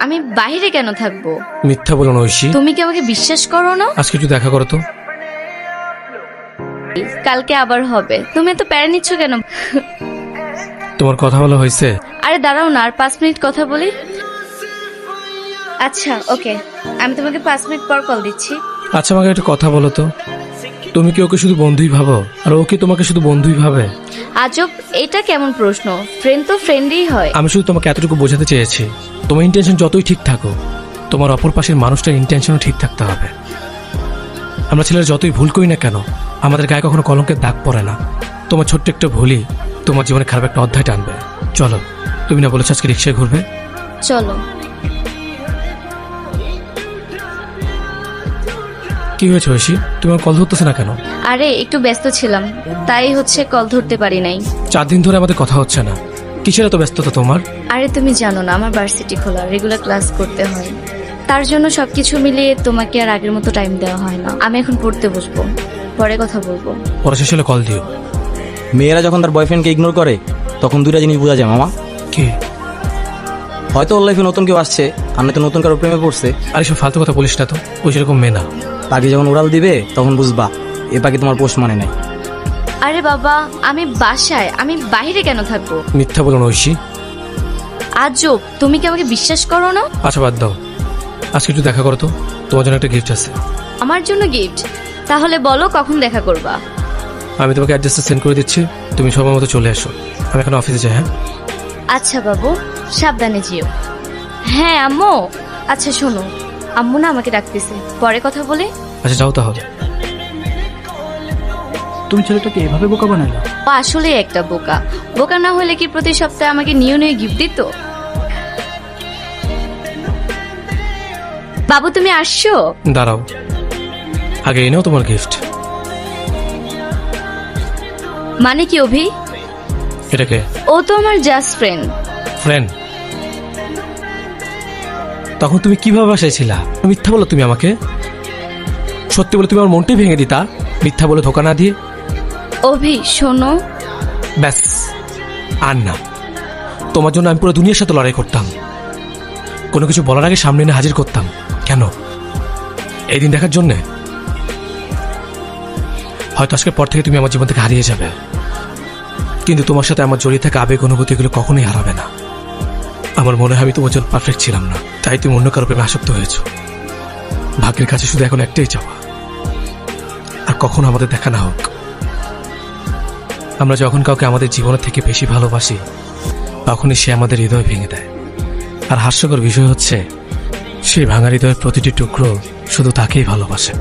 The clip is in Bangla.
আমি বাইরে কেন থাকব? মিথ্যা বলো না ঐশী। তুমি কি আমাকে বিশ্বাস করো না? আজকে একটু দেখা করো তো। কালকে আবার হবে। তুমি এত প্যারা নিচ্ছ কেন? তোমার কথা বলা হয়েছে। আরে দাঁড়াও না আর পাঁচ মিনিট কথা বলি? আচ্ছা ওকে। আমি তোমাকে পাঁচ মিনিট পর কল দিচ্ছি। আচ্ছা আমাকে একটু কথা বলো তো। তুমি কি ওকে শুধু বন্ধুই ভাবো? আর ও কি তোমাকে শুধু বন্ধুই ভাবে? আজব এটা কেমন প্রশ্ন? ফ্রেন্ড তো ফ্রেন্ডই হয়। আমি শুধু তোমাকে এতটুকু বোঝাতে চেয়েছি। তোমার ইন্টেনশন যতই ঠিক থাকো তোমার অপর পাশের মানুষটার ইন্টেনশনও ঠিক থাকতে হবে। আমরা ছেলেরা যতই ভুল করি না কেন আমাদের গায়ে কখনো কলঙ্কের দাগ পড়ে না। তোমার ছোট্ট একটা ভুলই তোমার জীবনে খারাপ একটা অধ্যায় টানবে। চলো তুমি না বলেছ আজকে রিক্সায় ঘুরবে? চলো। কি হয়েছে ঐশী? তুমি আমার কল ধরতেছে না কেন? আরে একটু ব্যস্ত ছিলাম। তাই হচ্ছে কল ধরতে পারি নাই। চার দিন ধরে আমাদের কথা হচ্ছে না। কিসের এত ব্যস্ততা তোমার? আরে তুমি জানো না আমার ভার্সিটি খোলা। রেগুলার ক্লাস করতে হয়। তার জন্য সবকিছু মিলিয়ে তোমাকে আর আগের মতো টাইম দেওয়া হয় না। আমি এখন পড়তে বসবো। পরে কথা বলব। পরে শেষ হলে কল দিও। মেয়েরা যখন তার বয়ফ্রেন্ডকে ইগনোর করে তখন দুইটা জিনিস বোঝা যায় মামা। কি? হয়তো ওর লাইফে নতুন কেউ আসছে আর নয়তো নতুন কারও প্রেমে পড়ছে। আর এসব ফালতু কথা বলিস না তো। ওই সেরকম মেয়ে না। পাখি যখন উড়াল দিবে তখন বুঝবা এ পাখি তোমার পোষ মানে নাই। আরে বাবা আমি বাসায় আমি বাইরে কেন থাকব? মিথ্যা বলো না ঐশী। আজব তুমি কি আমাকে বিশ্বাস করো না? আচ্ছা বাদ দাও। আজকে একটু দেখা করো তো তোমার জন্য একটা গিফট আছে। আমার জন্য গিফট তাহলে বলো কখন দেখা করবা? আমি তোমাকে অ্যাড্রেসটা সেন্ড করে দিচ্ছি তুমি সময় মতো চলে এসো। আমি এখন অফিসে যাই হ্যাঁ? আচ্ছা বাবু সাবধানে যেও। হ্যাঁ আম্মু। আচ্ছা শোনো আম্মু না আমাকে ডাকতেছে। পরে কথা বলে। আচ্ছা যাও তাহলে। তুমি ছেলেটাকে এভাবে বোকা বানালে? ও আসলে একটা বোকা। বোকা না হলে কি প্রতি সপ্তাহে আমাকে নিয়ে নিয়ে গিফট দিত? বাবু তুমি আসছো? দাঁড়াও। আগে এই নাও তোমার গিফট। মানে কি অভি? এটাকে ও তো আমার জাস্ট ফ্রেন্ড ফ্রেন্ড তখন তুমি কীভাবে বাসায় ছিলা মিথ্যা বলো তুমি আমাকে। সত্যি বলে তুমি আমার মনটাই ভেঙে দিতা। মিথ্যা বলে ধোকা না দিয়ে। অভি শোনো। ব্যাস আর না। তোমার জন্য আমি পুরো দুনিয়ার সাথে লড়াই করতাম। কোনো কিছু বলার আগে সামনে এনে হাজির করতাম। কেন? এই দিন দেখার জন্যে? হয়তো আজকের পর থেকে তুমি আমার জীবন থেকে হারিয়ে যাবে। কিন্তু তোমার সাথে আমার জড়িয়ে থাকা আবেগ অনুভূতিগুলো কখনোই হারাবে না। আমার মনে হয় আমি তোমার জন্য পারফেক্ট ছিলাম না। তাই তুমি অন্য কারও প্রেমে আসক্ত হয়েছ। ভাগ্যের কাছে শুধু এখন একটাই চাওয়া। আর কখনো আমাদের দেখা না হোক। আমরা যখন কাউকে আমাদের জীবনের থেকে বেশি ভালোবাসি, তখনই সে আমাদের হৃদয় ভেঙে দেয়। আর হাস্যকর বিষয় হচ্ছে, সেই ভাঙা হৃদয়ের প্রতিটি টুকরো শুধু তাকেই ভালোবাসে।